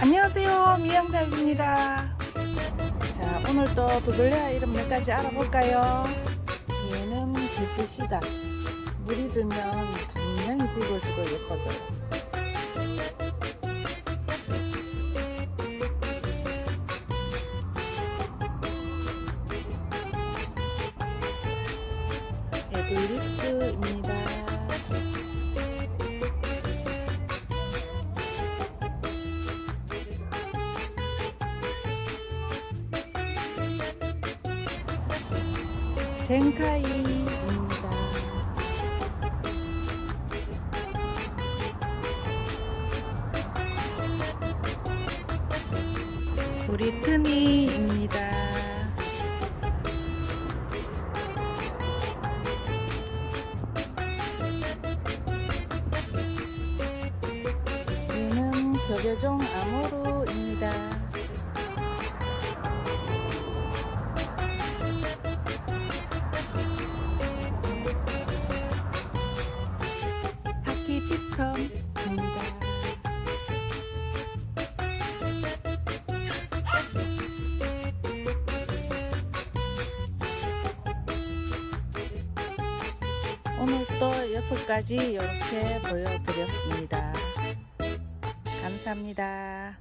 안녕하세요 미영달입니다. 자 오늘도 두들레아 이름 몇 가지 알아볼까요? 얘는 비스시다. 물이 들면 굉장히 붉어지고 예뻐져요 에글리스 젠카이입니다. 브리트니입니다. 얘는 격여종 아모르입니다. 파키 피텀입니다. 오늘 또 여섯 가지 이렇게 보여드렸습니다. 감사합니다.